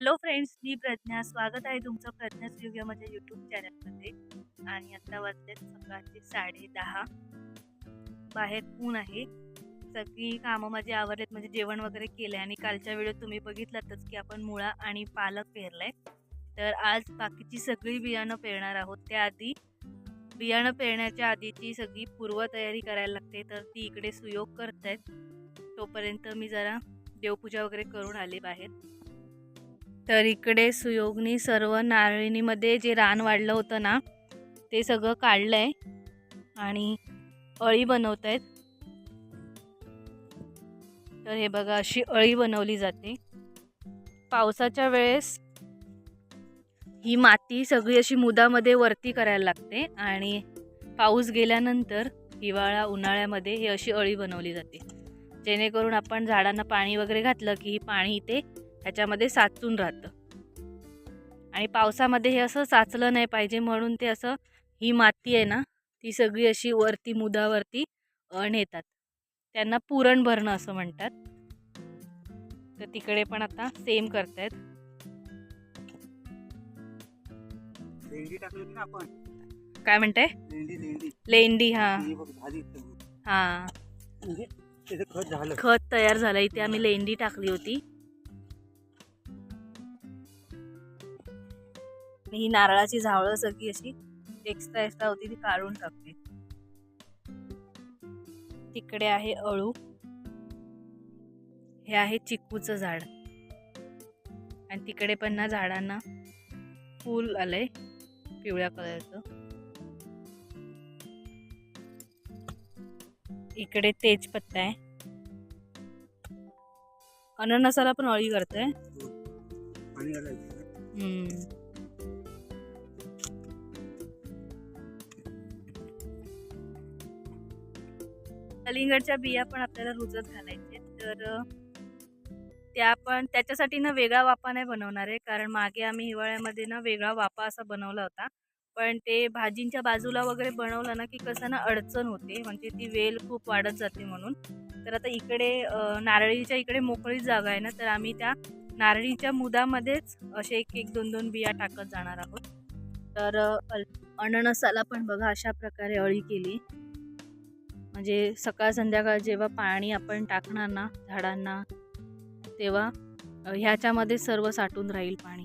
Hello friends मी प्रज्ञा. स्वागत आहे तुमचं प्रज्ञा स्टुडिओ माझ्या यूट्यूब चॅनलमध्ये आणि आत्ता वाजले सकाळचे साडे दहा. बाहेर ऊन आहे. सगळी कामं माझी आवरलेत. म्हणजे जेवण वगैरे केलं आहे आणि कालच्या वेळेत तुम्ही बघितलातच की आपण मुळा आणि पालक पेरलाय. तर आज बाकीची सगळी बियाणं पेरणार आहोत. त्याआधी बियाणं पेरण्याच्या आधीची सगळी पूर्वतयारी करायला लागते. तर ती इकडे सुयोग करत आहेत तोपर्यंत मी जरा देवपूजा वगैरे करून आले बाहेर. तर इकडे सुयोगनी सर्व नारळीमध्ये जे रान वाढलं होतं ना ते सगळं काढलं आहे आणि अळी बनवत आहेत तर हे बघा अशी अळी बनवली जाते. पावसाच्या वेळेस ही माती सगळी अशी मुदामध्ये वरती करायला लागते आणि पाऊस गेल्यानंतर हिवाळा उन्हाळ्यामध्ये ही अशी अळी बनवली जाते. जेणेकरून आपण झाडांना पाणी वगैरे घातलं की पाणी इथे ह्याच्यामध्ये साचून राहतं. आणि पावसामध्ये हे असं साचलं नाही पाहिजे म्हणून ते असं ही माती आहे ना ती सगळी अशी वरती मुदावरती नेतात. त्यांना पुरण भरणं असं म्हणतात. तर तिकडे पण आता सेम करतायत. लेंडी टाकली होती ना आपण. काय म्हणते लेंडी हा. हा. खत तयार झालं इथे आम्ही लेंडी टाकली होती. आणि ही नारळाची झावळं सगळी अशी एक्स्ट्रा एक्स्ट्रा होती ती काढून टाकते. तिकडे आहे अळू. हे आहे चिकूचं झाड. आणि तिकडे पण ना झाडांना फूल आलंय पिवळ्या कलरचं. इकडे तेजपत्ता आहे. अननसाला पण अळी करते पाणी कलिंगडच्या बिया पण आपल्याला रुजत घालायचे तर त्या पण त्याच्यासाठी ना वेगळा वापा नाही बनवणार आहे. कारण मागे आम्ही हिवाळ्यामध्ये ना वेगळा वापा असा बनवला होता. पण ते भाजींच्या बाजूला वगैरे बनवलं ना की कसं ना अडचण होते. म्हणजे ती वेल खूप वाढत जाते म्हणून. तर आता इकडे नारळीच्या इकडे मोकळी जागा आहे ना तर आम्ही त्या नारळीच्या मुदामध्येच असे एक एक दोन दोन बिया टाकत जाणार आहोत. तर अल- अननसाला पण बघा अशा प्रकारे अळी केली. म्हणजे सकाळ संध्याकाळ जेव्हा पाणी आपण टाकणार ना झाडांना तेव्हा ह्याच्यामध्ये सर्व साठून राहील पाणी.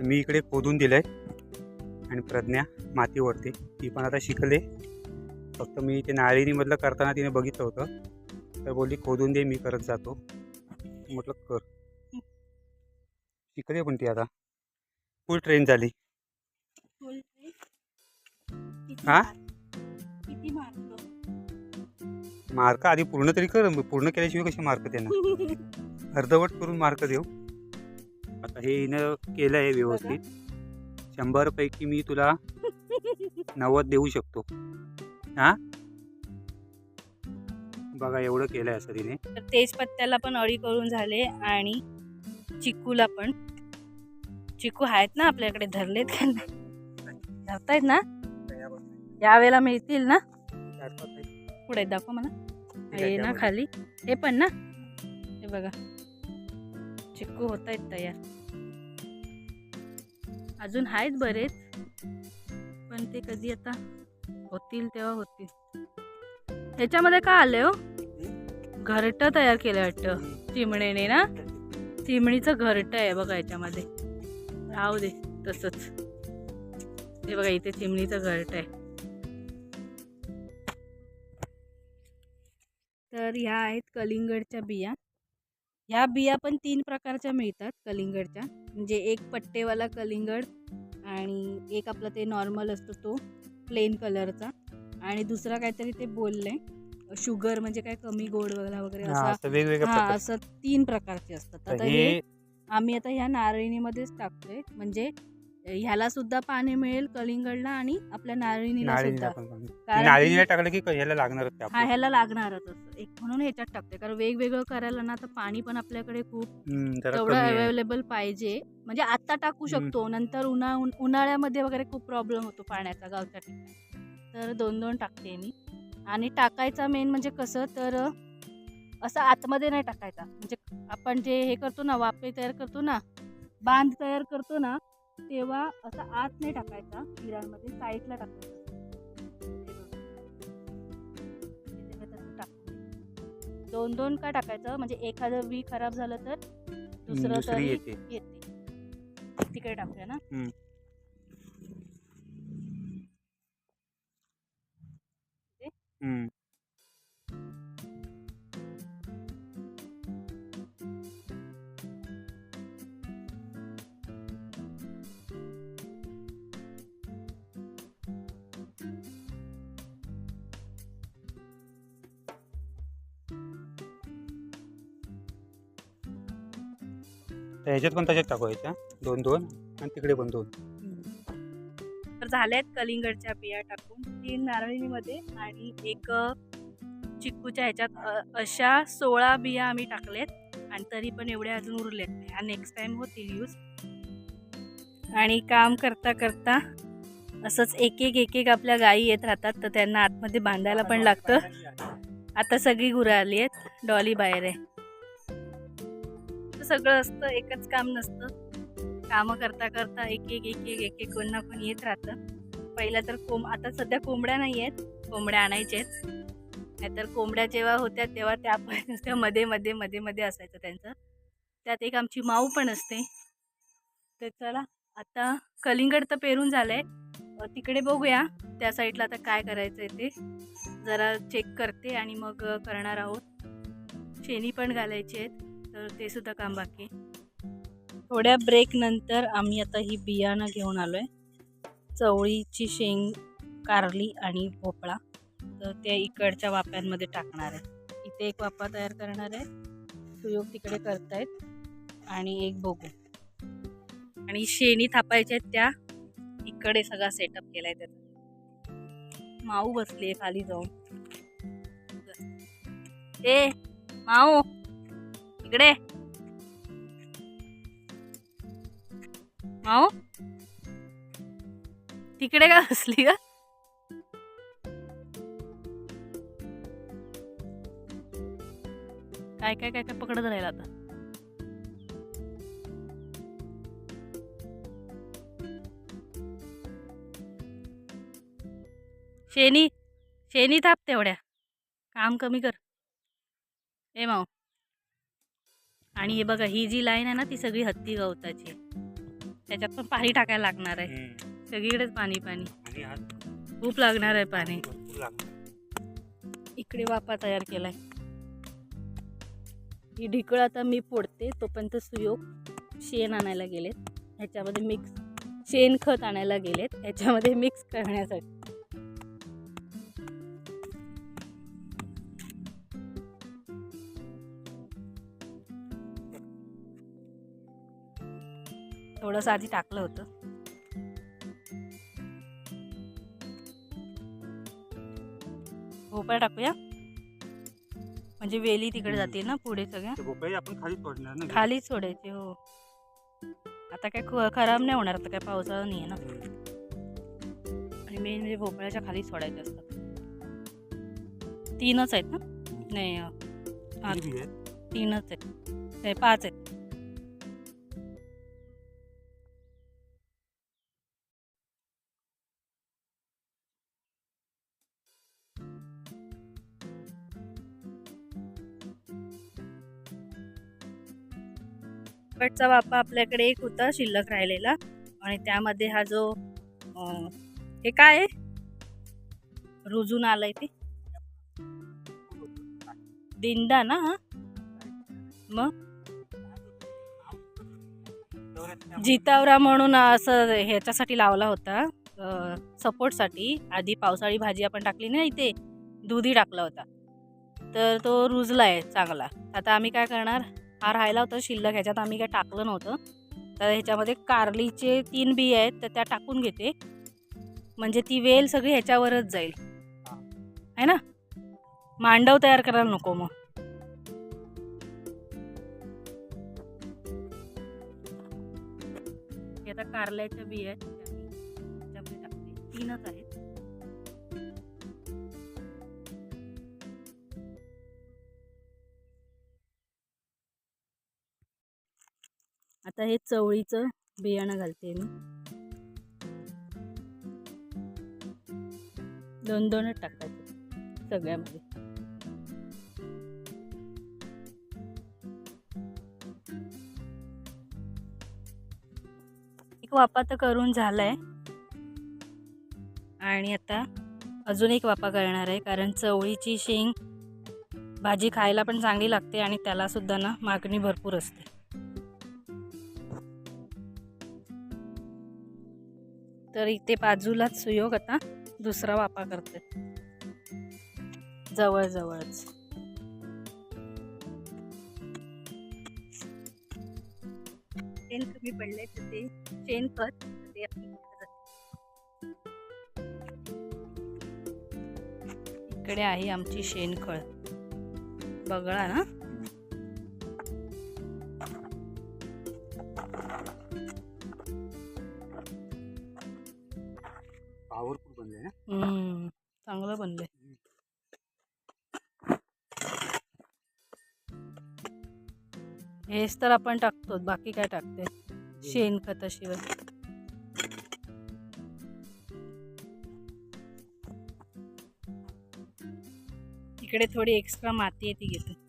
मी इकडे खोदून दिलंय. आणि प्रज्ञा माती ओढते ती पण आता शिकले. फक्त मी ते नाळिनीमधलं करताना तिने बघितलं होतं. तर बोलली खोदून दे मी करत जातो. म्हटलं कर. शिकले पण ती आता. फुल ट्रेन झाली. हा? मार्क आधी पूर्ण तरी कर. पूर्ण केल्याशिवाय कसे मार्क देणार? अर्धवट करून मार्क देऊ. आता हे हिनं केलं आहे व्यवस्थित. शंभर पैकी मी तुला नव्वद देऊ शकतो. हा? बघा एवढं केलंय असं तिने. तर तेजपत्त्याला पण अळी करून झाले आणि चिकूला पण. चिकू आहेत ना आपल्याकडे धरलेत का नाही? धरतायत ना? यावेळेला मिळतील ना? पुढे दाखव मला. हे ना खाली. हे पण ना? हे बघा. चिक्कू होत आहेत तयार. अजून आहेत बरेच पण ते कधी आता होतील तेव्हा होतील. ह्याच्यामध्ये काय आलंय हो? घरट तयार केलं वाटतं. चिमणीने ना? चिमणीचं घरट आहे बघा याच्यामध्ये राहू दे तसंच. हे बघा इथे चिमणीचं घरट आहे. तर ह्या आहेत कलिंगडच्या बिया. ह्या बिया पण तीन प्रकारच्या मिळतात कलिंगडच्या. म्हणजे एक पट्टेवाला कलिंगड आणि एक आपला ते नॉर्मल असतो तो प्लेन कलरचा. आणि दुसरा काहीतरी ते बोलले शुगर म्हणजे काय कमी गोड वगैरे वगैरे हा, असा हा तीन प्रकारचे असतात. आता हे आम्ही आता ह्या नारळीणीमध्येच टाकतोय. म्हणजे ह्याला सुद्धा पाणी मिळेल कलिंगडला आणि आपल्या नारळीला सुद्धा. टाकलं की ह्याला लागणारच ते हा. ह्याला लागणारच एक म्हणून ह्याच्यात टाकते कारण वेगवेगळं करायला ना तर पाणी पण आपल्याकडे खूप तेवढं. अवेलेबल पाहिजे. म्हणजे आता टाकू. शकतो. नंतर उन्हा उन- उन्हाळ्यामध्ये वगैरे खूप प्रॉब्लेम होतो पाण्याचा गावच्या ठिकाणी. तर दोन दोन टाकते मी. आणि टाकायचा मेन म्हणजे कसं तर असं आतमध्ये नाही टाकायचा. म्हणजे आपण जे हे करतो ना वाफे तयार करतो ना बांध तयार करतो ना तेव्हा असं आत नाही टाकायचा हिरांमध्ये साईडला टाकायचा. दोन दोन का टाकायचं? म्हणजे एखादं बी खराब झालं तर दुसरं तरी. येते. तिकडे टाकूया ना? ह्याच्यात पण तशाच टाकवायच्या दोन दोन आणि तिकडे पण दोन. तर झाल्यात कलिंगडच्या बिया टाकून तीन नारळीमध्ये आणि एक चिक्कूच्या ह्याच्यात अशा सोळा बिया आम्ही टाकल्यात आणि तरी पण एवढ्या अजून उरलेत नाही. आणि नेक्स्ट टाइम होतील यूज आणि काम करता करता असंच एक एक एक एक आपल्या गायी येत राहतात तर त्यांना आतमध्ये बांधायला पण लागतं. आता सगळी गुरं आली आहेत. डॉली बाहेर आहे. सगळं असतं एकच काम नसतं. कामं करता करता एक एक एक एक एक एक कोण ना कोण येत राहतं. पहिलं तर कोंब आता सध्या कोंबड्या नाही आहेत कोंबड्या आणायच्या आहेत. नाहीतर कोंबड्या जेव्हा होत्या तेव्हा त्या त्या मध्ये मध्ये मध्ये मध्ये असायचं त्यांचं. त्यात एक आमची माऊ पण असते. तर चला आता कलिंगड तर पेरून झालंय. आहे तिकडे बघूया त्या साईडला आता काय करायचं आहे ते. जरा चेक करते आणि मग करणार आहोत. शेणी पण घालायची आहेत. तर ते सुद्धा काम बाकी थोड्या ब्रेक नंतर आम्ही आता ही बियाणं घेऊन आलोय. चवळीची शेंग कारली आणि भोपळा. तर ते इकडच्या वाप्यांमध्ये टाकणार आहे. इथे एक वापा तयार करणार आहे. सुयोग तिकडे करतायत. आणि एक बघू आणि शेणी थापायच्या आहेत त्या. इकडे सगळा सेटअप केलाय त्याचा. माऊ बसली आहे खाली जाऊन. ए माऊ! इकडे. माऊ? तिकडे का बसली का काय काय काय काय पकडत राहिला आता? शेनी शेनी थाप तेवढ्या. काम कमी कर. ए माऊ. आणि हे बघा ही जी लाईन आहे ना ती सगळी हत्ती गवताची. त्याच्यात पण पाणी टाकायला लागणार आहे. सगळीकडेच पाणी पाणी. खूप लागणार आहे पाणी. इकडे वापा तयार केलाय. ही ढिकळ आता मी फोडते तोपर्यंत सुयोग शेण आणायला गेलेत. ह्याच्यामध्ये मिक्स शेणखत आणायला गेलेत. ह्याच्यामध्ये मिक्स करण्यासाठी. थोडंसं आधी टाकलं होतं. भोपळा टाकूया. म्हणजे वेली तिकडे. जातील ना पुढे सगळ्या? भोपळे आपण खाली सोडणार ना खाली सोडायचे हो. आता काय ख- खराब नाही होणार आता काय पावसाळा नाही आहे ना. आणि मेन म्हणजे भोपळ्याच्या खाली सोडायचे असतात. तीनच आहेत ना? नाही अं, हा, किती बी आहेत? तीनच आहेत. नाही पाच आहेत. कटचा वापा आपल्याकडे एक होता शिल्लक राहिलेला. आणि त्यामध्ये हा जो हे काय आहे? रुजून आलाय ते. दिंडा ना हा? मग? जितावरा म्हणून असं ह्याच्यासाठी लावला होता. सपोर्टसाठी. आधी पावसाळी भाजी आपण टाकली ना इथे दुधी टाकला होता. तर तो रुजला आहे चांगला. आता आम्ही काय करणार? हा राहिला होता शिल्लक ह्याच्यात आम्ही काय टाकलं नव्हतं. तर ह्याच्यामध्ये कारलीचे तीन बी आहेत तर त्या टाकून घेते. म्हणजे ती वेल सगळी ह्याच्यावरच जाईल. आहे ना? मांडव तयार करायला नको मग. हे आता कारल्याच्या बी आहेत तीनच आहेत. आता हे चवळीचं बियाणं घालते मी. दोन दोनच टाकायचे सगळ्यामध्ये. एक वापा तर करून झालाय. आणि आता अजून एक वापा करणार आहे कारण चवळीची शेंग भाजी खायला पण चांगली लागते आणि त्याला सुद्धा ना मागणी भरपूर असते. तर इथे बाजूलाच सुयोग आता दुसरा वापा करते. जवळ जवळच शेण कमी पडले तर ते जातं. इकडे आहे आमची शेणखळ बघळा ना. पॉवरफुल बनले ना? चांगलं बनलंय. हेच तर आपण टाकतो बाकी काय टाकते? शेणखताशिवाय इकडे थोडी एक्स्ट्रा माती आहे ती घेते.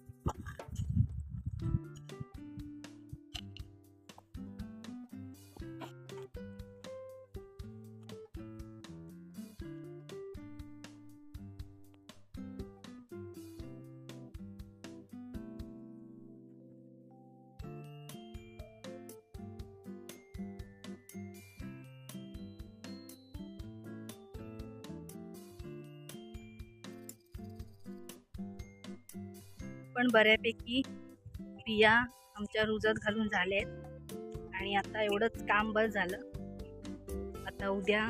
पण बऱ्यापैकी बिया आमच्या रुजत घालून झाल्या आहेत आणि आता एवढंच काम बस झालं. आता उद्या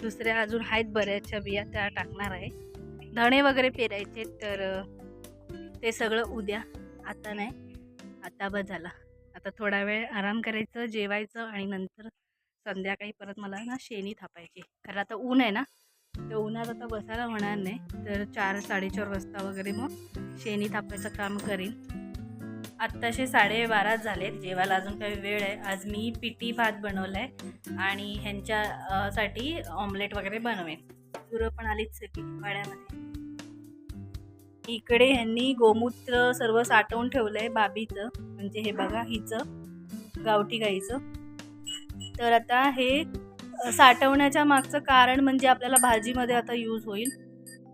दुसऱ्या अजून आहेत बऱ्याचशा बिया त्या टाकणार आहे. धणे वगैरे पेरायचे तर ते सगळं उद्या. आता नाही. आता बस झाला. आता थोडा वेळ आराम करायचं जेवायचं आणि नंतर संध्याकाळी परत मला ना शेणी थापायची कारण आता ऊन आहे ना. तर उन्हात आता बसायला होणार नाही. तर चार साडेचार वाजता वगैरे मग शेणी थापायचं काम करीन. आत्ताशे साडेबाराच झालेत. जेवायला अजून काही वेळ आहे. आज मी पिटी भात बनवला आहे आणि ह्यांच्या साठी ऑमलेट वगैरे बनवेन. गुरं पण आलीच सगळी वाड्यामध्ये. इकडे ह्यांनी गोमूत्र सर्व साठवून ठेवलं आहे बाबीचं. म्हणजे हे बघा हिचं गावठी गाईचं. तर आता हे साठवण्याच्या मागचं कारण म्हणजे आपल्याला भाजीमध्ये आता यूज होईल.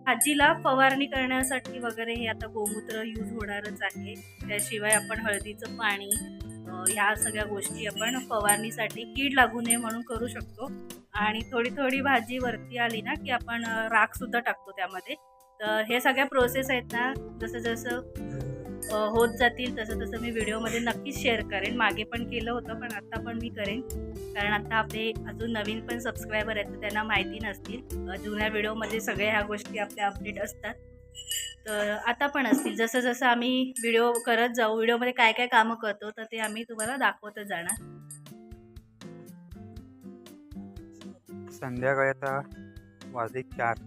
भाजीला फवारणी करण्यासाठी वगैरे हे आता गोमूत्र यूज होणारच आहे. त्याशिवाय आपण हळदीचं पाणी ह्या सगळ्या गोष्टी आपण फवारणीसाठी कीड लागू नये म्हणून करू शकतो. आणि थोडी थोडी भाजी वरती आली ना की आपण राखसुद्धा टाकतो त्यामध्ये. तर हे सगळ्या प्रोसेस आहेत ना जसं जसं होत जातील तसं तसं मी व्हिडिओमध्ये नक्कीच शेअर करेन. मागे पण केलं होतं पण आत्ता पण मी करेन. कारण आत्ता आपले अजून नवीन पण सबस्क्रायबर आहेत तर त्यांना माहिती नसतील. जुन्या व्हिडिओमध्ये सगळ्या ह्या गोष्टी आपल्या अपडेट असतात. तर आता पण असतील. जसं जसं आम्ही व्हिडिओ करत जाऊ व्हिडिओमध्ये काय काय कामं करतो तर ते आम्ही तुम्हाला दाखवतच जाणार. संध्याकाळी आता वाजले चार.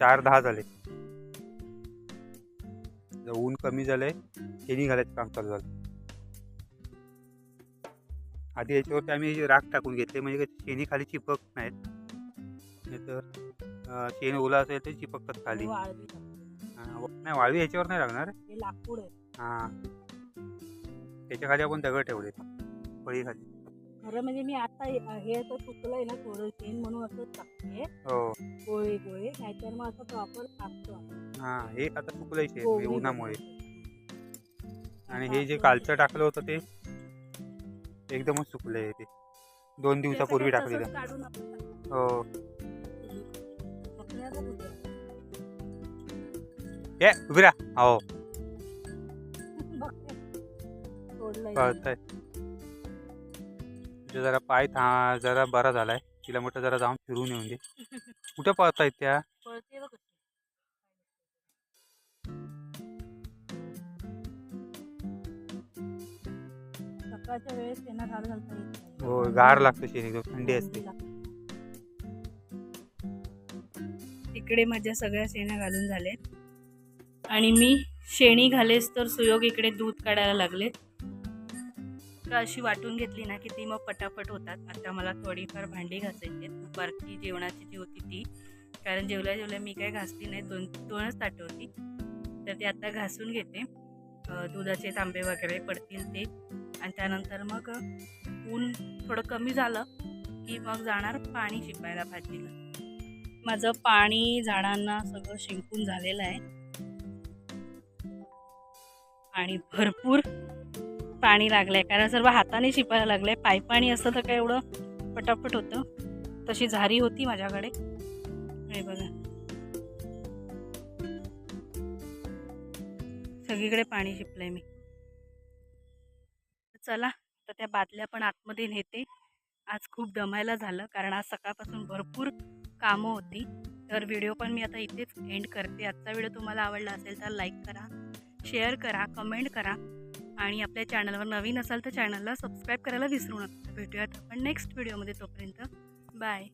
चार दहा झाले. ऊन कमी झालंय शेणी घालायचं काम चालू झालं. आधी याच्यावरती आम्ही राख टाकून घेतले म्हणजे शेणी खाली चिपक नाहीत. नाही तर शेण ओला असेल तर चिपकतात खाली. हा, व- नाही वाळवी याच्यावर नाही लागणार. हे लाकूड आहे. हां. त्याच्याखाली आपण दगड ठेवले फळी खाली खरं म्हणजे मी आता हे- हे तर चुकलंय ना थोडं शेण म्हणून असं टाकते. हो. गोळे गोळे नाहीतर मग असं प्रॉपर टाकतो हां हे आता शेण गोवरी हे उन्हामुळे. आणि हे जे कालचं टाकलं होतं ते एकदमच चुकलंय ते. दोन दिवसापूर्वी टाकलेलं. हो. ये उभी राहा. हो. कळतंय. तुझा जरा पाय था जरा बरा झालाय. तिला म्हटलं जरा जाऊन फिरून येऊन दे. कुठं पळतायत त्या? वेळेस त्यांना झाड घालता येत नाही. हो गार लागतं शरीर थंडी असते. इकडे माझ्या सगळ्या शेण्या घालून झालेत. आणि मी शेणी घालेस तर सुयोग इकडे दूध काढायला लागलेत. तर अशी वाटून घेतली ना की ती मग पटापट होतात. आता मला थोडीफार भांडी घासायची आहेत. बारकी जेवणाची जी होती ती. कारण जेवल्या जेवल्या मी काही घासली नाही. दोन दोनच ताटं होती. तर ती आता घासून घेते. अ, दुधाचे तांबे वगैरे पडतील ते. आणि त्यानंतर मग ऊन थोडं कमी झालं की मग जाणार पाणी शिंपायला भाजीला. माझं पाणी झाडांना सगळं शिंकून झालेलं आहे. आणि भरपूर पाणी लागलंय कारण सर्व हाताने शिपायला लागलंय. पायपाणी असतं तर काय एवढं पटापट होतं. तशी झारी होती माझ्याकडे. हे बघा. सगळीकडे पाणी शिपलंय मी. चला तर त्या बादल्या पण आतमध्ये नेते. आज खूप दमायला झालं कारण आज सकाळपासून भरपूर कामं होती. तर व्हिडिओ पण मी आता इथेच एंड करते. आजचा व्हिडिओ तुम्हाला आवडला असेल तर लाईक करा शेअर करा कमेंट करा. आणि आपल्या चॅनलवर नवीन असाल तर चॅनलला सबस्क्राईब करायला विसरू नका. भेटूयात आपण नेक्स्ट व्हिडिओमध्ये तोपर्यंत. बाय.